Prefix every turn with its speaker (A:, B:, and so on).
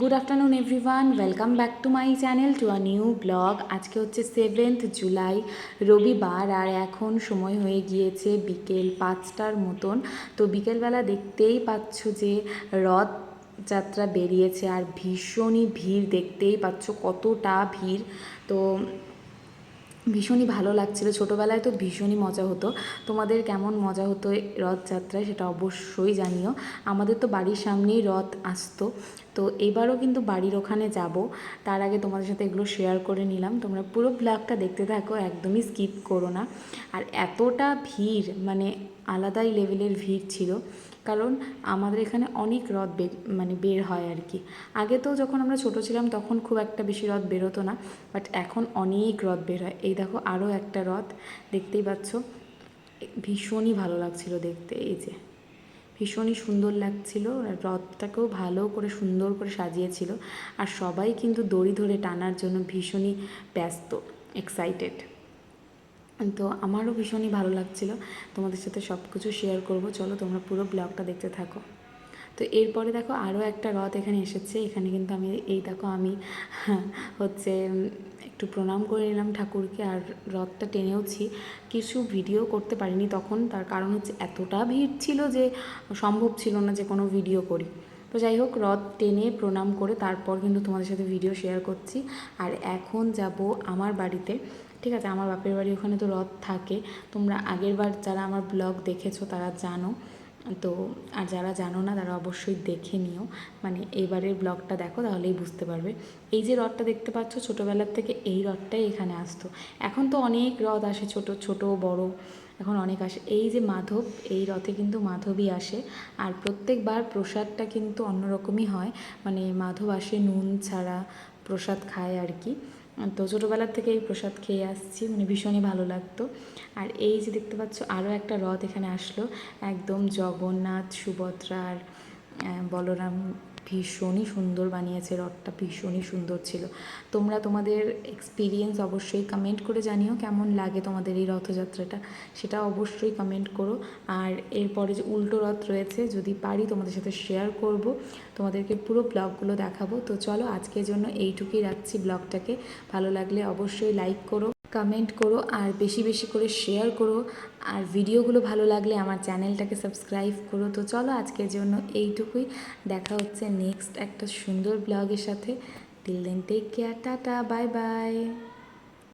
A: Good afternoon everyone welcome back to my channel to a new blog আজকে হচ্ছে seventh July রবিবার, আর এখন সময় হয়ে গিয়েছে বিকেল পাঁচটার মতন। তো বিকেলবেলা দেখতেই পাচ্ছ যে রথ যাত্রা বেরিয়েছে, আর ভীষণই ভিড় দেখতেই পাচ্ছ, কতটা ভিড়। তো ভীষণই ভালো লাগছিল। ছোটোবেলায় তো ভীষণই মজা হতো। তোমাদের কেমন মজা হতো রথযাত্রায় সেটা অবশ্যই জানিও। আমাদের তো বাড়ির সামনেই রথ আসতো। তো এবারও কিন্তু বাড়ির ওখানে যাব। তার আগে তোমাদের সাথে এগুলো শেয়ার করে নিলাম। তোমরা পুরো ব্লগটা দেখতে থাকো, একদমই স্কিপ করো না। আর এতটা ভিড় মানে আলাদাই লেভেলের ভিড় ছিল। কারণ আমাদের এখানে অনেক বের মানে বের হয় আর কি। আগে তো যখন আমরা ছোট ছিলাম তখন খুব একটা বেশি রথ বেরোতো না বাট এখন অনেক রথ বের হয়। এই দেখো আরও একটা রথ, দেখতেই পাচ্ছ? ভীষণই ভালো লাগছিল দেখতে, এই যে। ভীষণই সুন্দর লাগছিল রথটাকেও ভালো করে সুন্দর করে সাজিয়েছিল। আর সবাই কিন্তু দড়ি ধরে টানার জন্য ভীষণই ব্যস্ত এক্সাইটেড তো আমারও ভীষণই ভালো লাগছিল। তোমাদের সাথে সব কিছু শেয়ার করব। চলো তোমরা পুরো ব্লগটা দেখতে থাকো। তো এরপরে দেখো আরও একটা রথ এখানে এসেছে। এখানে কিন্তু আমি, এই দেখো আমি, হচ্ছে একটু প্রণাম করে নিলাম ঠাকুরকে। আর রথটা টেনেওছি। কিছু ভিডিও করতে পারিনি তখন। তার কারণ হচ্ছে এতটা ভিড় ছিল যে, সম্ভব ছিল না যে কোনো ভিডিও করি। তো যাই হোক, রথ টেনে প্রণাম করে তারপর কিন্তু তোমাদের সাথে ভিডিও শেয়ার করছি। আর এখন যাব আমার বাড়িতে। ঠিক আছে, আমার বাপের বাড়ি ওখানে তো রথ থাকে। তোমরা আগের বার যারা আমার ব্লগ দেখেছ তারা জানো। তো, আর যারা জানো না, তারা অবশ্যই দেখে নিও। মানে এবারের ব্লগটা দেখো, তাহলেই বুঝতে পারবে। এই যে রথটা দেখতে পাচ্ছ, ছোটোবেলার থেকে এই রথটাই এখানে আসতো। এখন তো অনেক রথ আসে, ছোট ছোট, বড়। এখন অনেক আসে। এই যে মাধব, এই রথে কিন্তু মাধবই আসে। আর প্রত্যেকবার প্রসাদটা কিন্তু অন্যরকমই হয়। মানে মাধব আসে নুন ছাড়া প্রসাদ খায় আর কি। তো ছোটোবেলার থেকে এই প্রসাদ খেয়ে আসছি। মানে ভীষণই ভালো লাগতো। আর এই যে দেখতে পাচ্ছ, আরও একটা রথ এখানে আসলো। একদম জগন্নাথ, সুভদ্রার বলরাম ভীষণই সুন্দর বানিয়েছে, রথটা ভীষণই সুন্দর ছিল। তোমরা তোমাদের এক্সপিরিয়েন্স অবশ্যই কমেন্ট করে জানিও কেমন লাগে তোমাদের এই রথযাত্রাটা। সেটা অবশ্যই কমেন্ট করো। আর এরপরে যে উল্টো রথ রয়েছে, যদি পারি তোমাদের সাথে শেয়ার করব, তোমাদেরকে পুরো ব্লগগুলো দেখাবো। তো চলো আজকের জন্য এইটুকুই রাখছি ব্লগটাকে। ভালো লাগলে অবশ্যই লাইক করো। কমেন্ট করো আর বেশি বেশি করে শেয়ার করো আর ভিডিওগুলো ভালো লাগলে আমার চ্যানেলটাকে সাবস্ক্রাইব করো। তো চলো আজকের জন্য এইটুকুই। দেখা হচ্ছে নেক্সট একটা সুন্দর ব্লগের সাথে। Till then take care tata bye bye